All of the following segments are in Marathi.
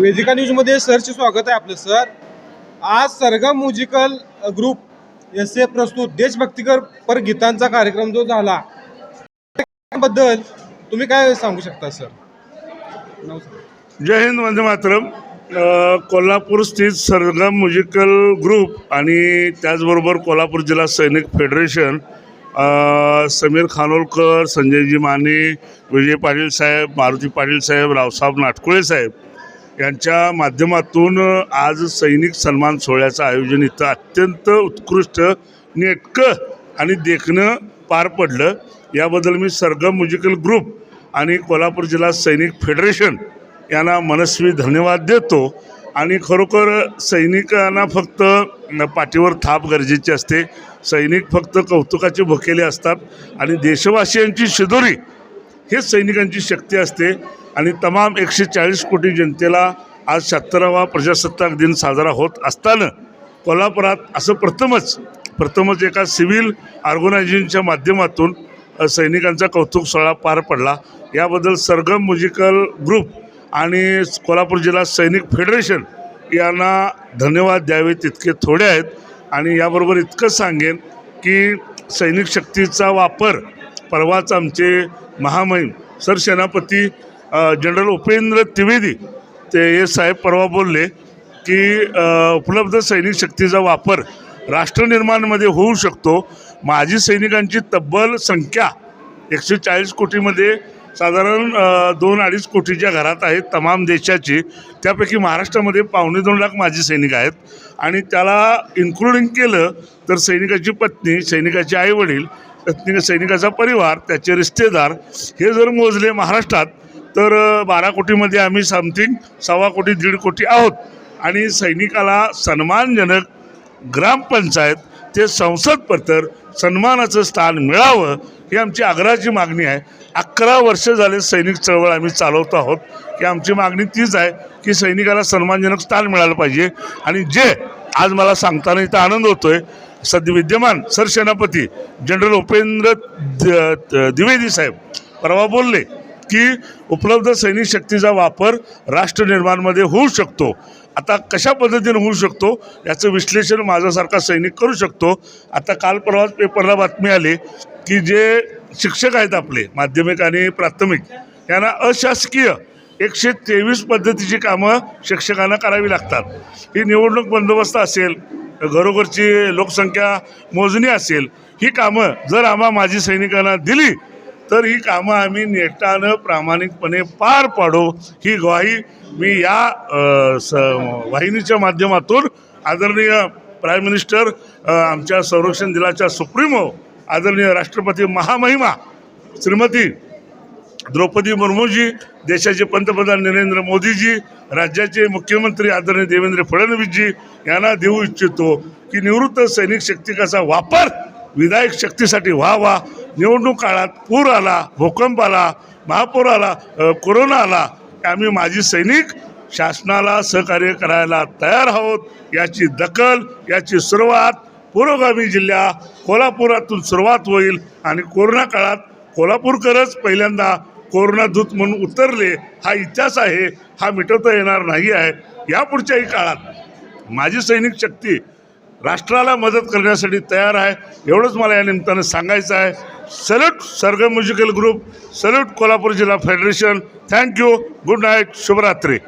वेदिका न्यूजमध्ये सरचे स्वागत आहे आपलं सर. आज सरगम म्युझिकल ग्रुप एस प्रस्तुत देशभक्तीकर पर गीतांचा कार्यक्रम जो झाला बद्दल तुम्ही काय सांगू शकता सर? जय हिंद वंदे मातरम. कोल्हापूर स्थित सरगम म्युझिकल ग्रुप आणि त्याचबरोबर कोल्हापूर जिल्हा सैनिक फेडरेशन समीर खानोलकर संजयजी माने विजय पाटील साहेब मारुती पाटील साहेब रावसाहेब नाटकुळे साहेब यांच्या माध्यमातून आज सैनिक सन्मान सोहळ्याचं आयोजन इथं अत्यंत उत्कृष्ट नेटकं आणि देखणं पार पडलं. याबद्दल मी सरगम म्युझिकल ग्रुप आणि कोल्हापूर जिल्हा सैनिक फेडरेशन यांना मनस्वी धन्यवाद देतो. आणि खरोखर सैनिकांना फक्त पाठीवर थाप गरजेची असते. सैनिक फक्त कौतुकाचे भुकेले असतात आणि देशवासियांची शिदोरी हेच सैनिकांची शक्ती असते. आणि तमाम एकशे चाळीस कोटी जनतेला आज शहात्तरावा प्रजासत्ताक दिन साजरा होत असताना कोल्हापुरात असं प्रथमच प्रथमच एका सिव्हिल ऑर्गनायझेशनच्या माध्यमातून सैनिकांचा कौतुक सोहळा पार पडला. याबद्दल सरगम म्युझिकल ग्रुप आणि कोल्हापूर जिल्हा सैनिक फेडरेशन यांना धन्यवाद द्यावे तितके थोडे आहेत. आणि याबरोबर इतकं सांगेन की सैनिक शक्तीचा वापर परवाच आमचे महामहिम सरसेनापती जनरल उपेंद्र त्रिवेदी ते हे साहेब परवा बोलले की उपलब्ध सैनिक शक्तीचा वापर राष्ट्रनिर्माणमध्ये होऊ शकतो. माजी सैनिकांची तब्बल संख्या एकशे चाळीस कोटीमध्ये साधारण दोन अडीच कोटीच्या घरात आहेत तमाम देशाची. त्यापैकी महाराष्ट्रामध्ये पावणे दोन लाख माजी सैनिक आहेत. आणि त्याला इन्क्लुडिंग केलं तर सैनिकाची पत्नी सैनिकाचे आईवडील पत्नी सैनिकाचा परिवार त्याचे रिश्तेदार हे जर मोजले महाराष्ट्रात तर बारा कोटीमध्ये आम्ही समथिंग सव्वा कोटी दीड कोटी आहोत. आणि सैनिकाला सन्मानजनक ग्रामपंचायत ते संसद पत्र सन्मानाचं स्थान मिळावं ही आमची आग्रहाची मागणी आहे. अकरा वर्ष झाले सैनिक चळवळ आम्ही चालवतो आहोत. की आमची मागणी तीच आहे की सैनिकाला सन्मानजनक स्थान मिळालं पाहिजे. आणि जे आज मला सांगताना इथं आनंद होतो आहे सध्या विद्यमान सरसेनापती जनरल उपेंद्र द- द्विवेदी साहेब परवा बोलले की उपलब्ध सैनिक शक्तीचा वापर राष्ट्रनिर्माणमध्ये होऊ शकतो. आता कशा पद्धतीने होऊ शकतो याचं विश्लेषण माझ्यासारखा सैनिक करू शकतो. आता काल परवाच पेपरला बातमी आली की जे शिक्षक आहेत आपले माध्यमिक आणि प्राथमिक यांना अशासकीय एकशे तेवीस पद्धतीची कामं शिक्षकांना करावी लागतात. ही निवडणूक बंदोबस्त असेल घरोघरची लोकसंख्या मोजणी असेल ही कामं जर आम्हा माजी सैनिकांना दिली तर ही कामं आम्ही नेटानं प्रामाणिकपणे पार पाडू. ही ग्वाही मी या स वाहिनीच्या माध्यमातून आदरणीय प्राईम मिनिस्टर आमच्या संरक्षण दिलाच्या सुप्रीमो आदरणीय राष्ट्रपती महामहिमा श्रीमती द्रौपदी मुर्मूजी देशाचे पंतप्रधान नरेंद्र मोदीजी राज्याचे मुख्यमंत्री आदरणीय देवेंद्र फडणवीसजी यांना देऊ इच्छितो की निवृत्त सैनिक शक्तिकाचा वापर विधायक शक्तीसाठी व्हावा. निवडणूक काळात पूर आला भूकंप आला महापूर आला कोरोना आला आम्ही माझी सैनिक शासनाला सहकार्य करायला तयार आहोत याची दखल याची सुरुवात पुरोगामी जिल्हा कोल्हापुरातून सुरुवात होईल. आणि कोरोना काळात कोल्हापूरकरच पहिल्यांदा कोरोना दूत म्हणून उतरले हा इतिहास आहे हा मिटवता येणार नाही आहे. यापुढच्याही काळात माझी सैनिक शक्ती राष्ट्राला मदत करण्यासाठी तयार आहे. एवढंच मला या निमित्तानं सांगायचं आहे. सल्यूट सरगम म्युझिकल ग्रुप सल्यूट कोल्हापूर जिल्हा federation thank you good night शुभरात्री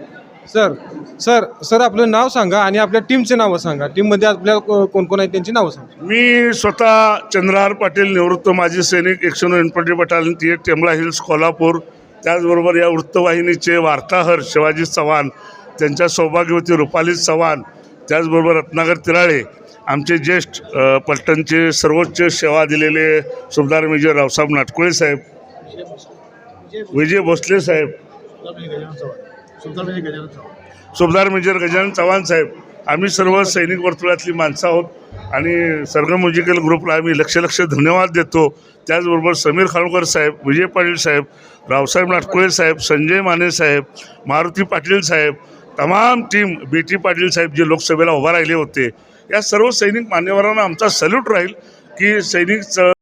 सर सर सर आपलं नाव सांगा आणि आपल्या टीमचे नावं सांगा. टीममध्ये आपल्या कोण कोण आहेत त्यांची नावं सांगा. मी स्वतः चंद्रहार पाटील निवृत्त माजी सैनिक एकशे नऊ इन्फंट्री बटालियन ती टेमला हिल्स कोल्हापूर. त्याचबरोबर या वृत्तवाहिनीचे वार्ताहर शिवाजी चव्हाण त्यांच्या सौभाग्यवती रुपाली चव्हाण त्याचबरोबर रत्नाकर तिराळे आमचे ज्येष्ठ पलटणचे सर्वोच्च सेवा दिलेले सुभदार मेजर रावसाहेब नाटकुळे साहेब विजय भोसले साहेब सुभदार मेजर गजानन चव्हाण साहेब आम्ही सर्व सैनिक वर्तुळातली माणसं आहोत आणि सरगम म्युझिकल ग्रुपला आम्ही लक्ष लक्ष धन्यवाद देतो. त्याचबरोबर समीर खानोकर साहेब विजय पाटील साहेब रावसाहेब नाटकुळे साहेब संजय माने साहेब मारुती पाटील साहेब तमाम team B T Patil saheb जे लोकसभेला उभा राहिले होते या सर्व सैनिक मान्यवरांना आमचा सल्यूट राहील की सैनिक च